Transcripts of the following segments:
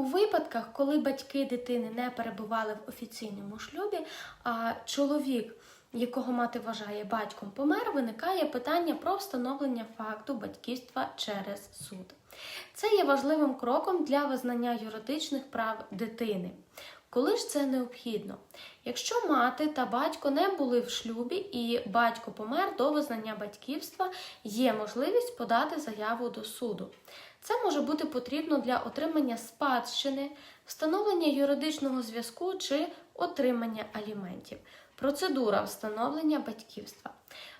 У випадках, коли батьки дитини не перебували в офіційному шлюбі, а чоловік, якого мати вважає батьком, помер, виникає питання про встановлення факту батьківства через суд. Це є важливим кроком для визнання юридичних прав дитини. Коли ж це необхідно? Якщо мати та батько не були в шлюбі і батько помер до визнання батьківства, є можливість подати заяву до суду. Це може бути потрібно для отримання спадщини, встановлення юридичного зв'язку чи отримання аліментів. Процедура встановлення батьківства.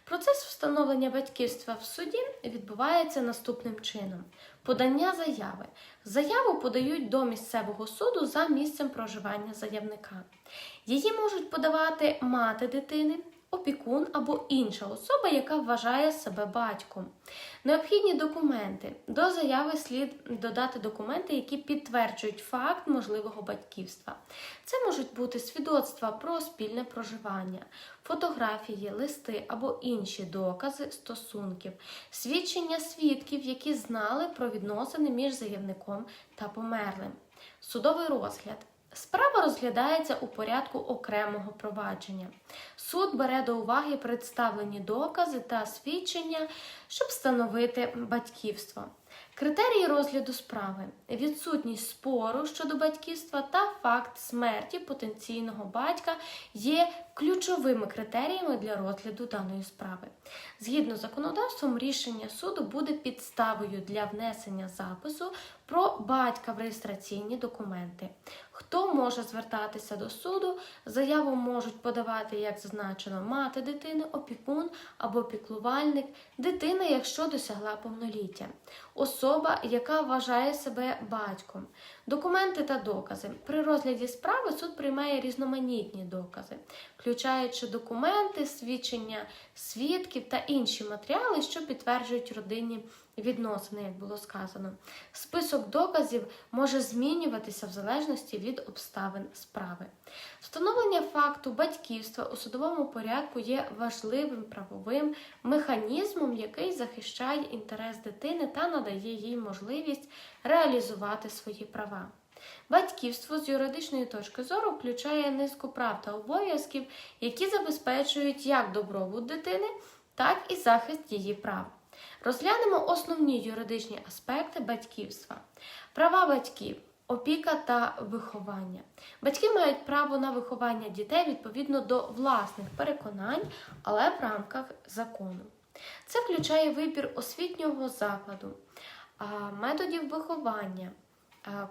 Процес встановлення батьківства в суді відбувається наступним чином: подання заяви. Заяву подають до місцевого суду за місцем проживання заявника. Її можуть подавати мати дитини, опікун або інша особа, яка вважає себе батьком. Необхідні документи. До заяви слід додати документи, які підтверджують факт можливого батьківства. Це можуть бути свідоцтва про спільне проживання, фотографії, листи або інші докази стосунків, свідчення свідків, які знали про відносини між заявником та померлим. Судовий розгляд. Справа розглядається у порядку окремого провадження. Суд бере до уваги представлені докази та свідчення, щоб встановити батьківство. Критерії розгляду справи: відсутність спору щодо батьківства та факт смерті потенційного батька є ключовими критеріями для розгляду даної справи. Згідно з законодавством, рішення суду буде підставою для внесення запису про батька в реєстраційні документи. Хто може звертатися до суду? Заяву можуть подавати, як зазначено, мати дитини, опікун або піклувальник, дитина, якщо досягла повноліття, особа, яка вважає себе батьком. Документи та докази. При розгляді справи суд приймає різноманітні докази, включаючи документи, свідчення свідків та інші матеріали, що підтверджують родинні відносини, як було сказано. Список доказів може змінюватися в залежності від обставин справи. Встановлення факту батьківства у судовому порядку є важливим правовим механізмом, який захищає інтерес дитини та надає їй можливість реалізувати свої права. Батьківство з юридичної точки зору включає низку прав та обов'язків, які забезпечують як добробут дитини, так і захист її прав. Розглянемо основні юридичні аспекти батьківства. Права батьків, опіка та виховання. Батьки мають право на виховання дітей відповідно до власних переконань, але в рамках закону. Це включає вибір освітнього закладу, методів виховання,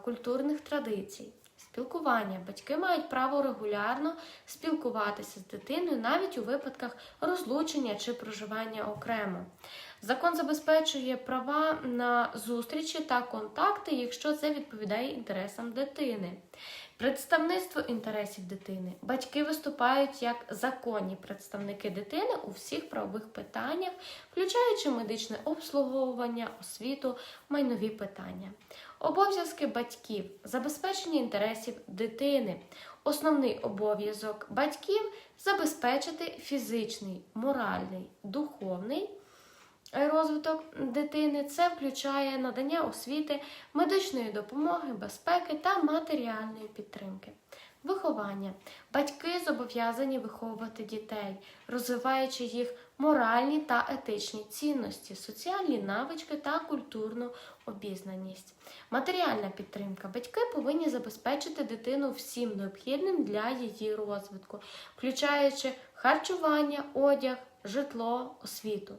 культурних традицій. Спілкування. Батьки мають право регулярно спілкуватися з дитиною навіть у випадках розлучення чи проживання окремо. Закон забезпечує права на зустрічі та контакти, якщо це відповідає інтересам дитини. Представництво інтересів дитини. Батьки виступають як законні представники дитини у всіх правових питаннях, включаючи медичне обслуговування, освіту, майнові питання. Обов'язки батьків забезпечення інтересів дитини. Основний обов'язок батьків забезпечити фізичний, моральний, духовний розвиток дитини. Це включає надання освіти, медичної допомоги, безпеки та матеріальної підтримки. Виховання. Батьки зобов'язані виховувати дітей, розвиваючи їх моральні та етичні цінності, соціальні навички та культурну обізнаність. Матеріальна підтримка. Батьки повинні забезпечити дитину всім необхідним для її розвитку, включаючи харчування, одяг, житло, освіту.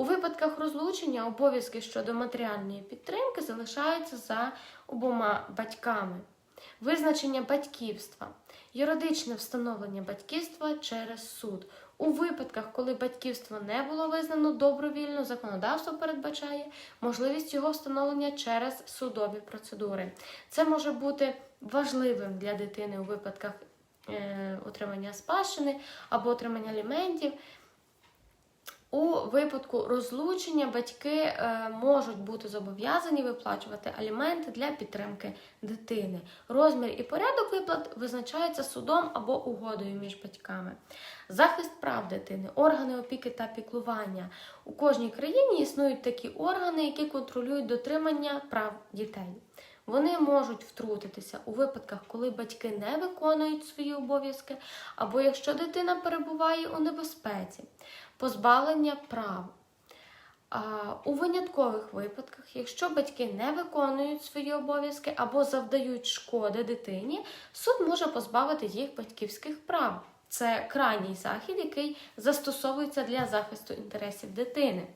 У випадках розлучення обов'язки щодо матеріальної підтримки залишаються за обома батьками. Визначення батьківства, юридичне встановлення батьківства через суд. У випадках, коли батьківство не було визнано добровільно, законодавство передбачає можливість його встановлення через судові процедури. Це може бути важливим для дитини у випадках е, отримання спадщини або отримання аліментів. У випадку розлучення батьки е, можуть бути зобов'язані виплачувати аліменти для підтримки дитини. Розмір і порядок виплат визначаються судом або угодою між батьками. Захист прав дитини, органи опіки та піклування. У кожній країні існують такі органи, які контролюють дотримання прав дітей. Вони можуть втрутитися у випадках, коли батьки не виконують свої обов'язки, або якщо дитина перебуває у небезпеці, позбавлення прав. У виняткових випадках, якщо батьки не виконують свої обов'язки або завдають шкоди дитині, суд може позбавити їх батьківських прав. Це крайній захід, який застосовується для захисту інтересів дитини.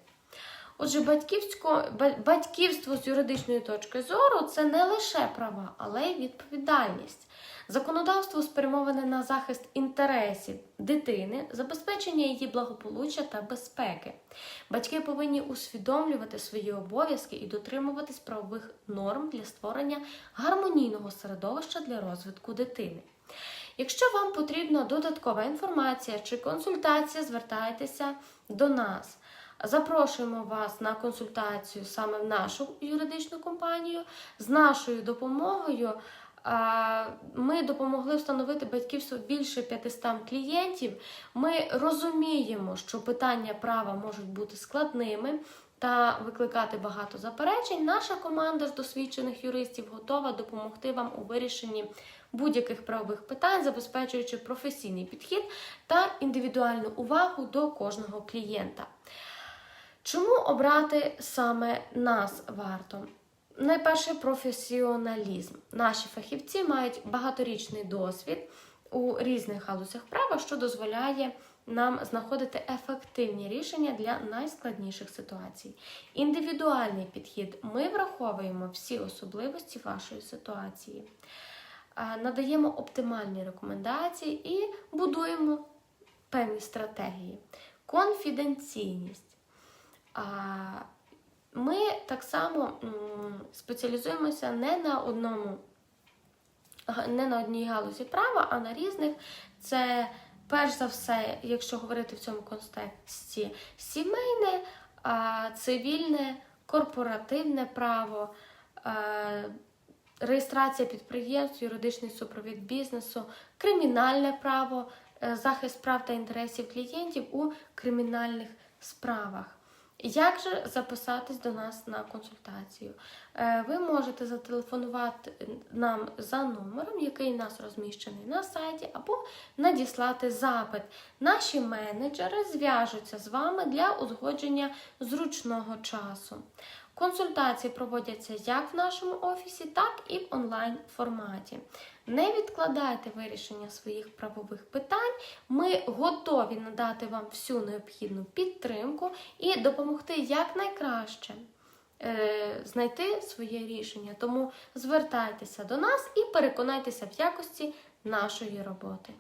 Отже, батьківсько, батьківство з юридичної точки зору це не лише права, але й відповідальність. Законодавство спрямоване на захист інтересів дитини, забезпечення її благополуччя та безпеки. Батьки повинні усвідомлювати свої обов'язки і дотримуватись правових норм для створення гармонійного середовища для розвитку дитини. Якщо вам потрібна додаткова інформація чи консультація, звертайтеся до нас. Запрошуємо вас на консультацію саме в нашу юридичну компанію. З нашою допомогою ми допомогли встановити батьківство більше 500 клієнтів. Ми розуміємо, що питання права можуть бути складними та викликати багато заперечень. Наша команда з досвідчених юристів готова допомогти вам у вирішенні будь-яких правових питань, забезпечуючи професійний підхід та індивідуальну увагу до кожного клієнта. Чому обрати саме нас варто? Найперше професіоналізм. Наші фахівці мають багаторічний досвід у різних галузях права, що дозволяє нам знаходити ефективні рішення для найскладніших ситуацій. Індивідуальний підхід. Ми враховуємо всі особливості вашої ситуації, надаємо оптимальні рекомендації і будуємо певні стратегії. Конфіденційність. Ми так само спеціалізуємося не на одному, не на одній галузі права, а на різних. Це перш за все, якщо говорити в цьому контексті, сімейне, цивільне, корпоративне право. Реєстрація підприємств, юридичний супровід бізнесу, кримінальне право, е, захист прав та інтересів клієнтів у кримінальних справах. Як же записатись до нас на консультацію? Е, Ви можете зателефонувати нам за номером, який у нас розміщений на сайті, або надіслати запит. Наші менеджери зв'яжуться з вами для узгодження зручного часу. Консультації проводяться як в нашому офісі, так і в онлайн форматі. Не відкладайте вирішення своїх правових питань. Ми готові надати вам всю необхідну підтримку і допомогти якнайкраще е, знайти своє рішення. Тому звертайтеся до нас і переконайтеся в якості нашої роботи.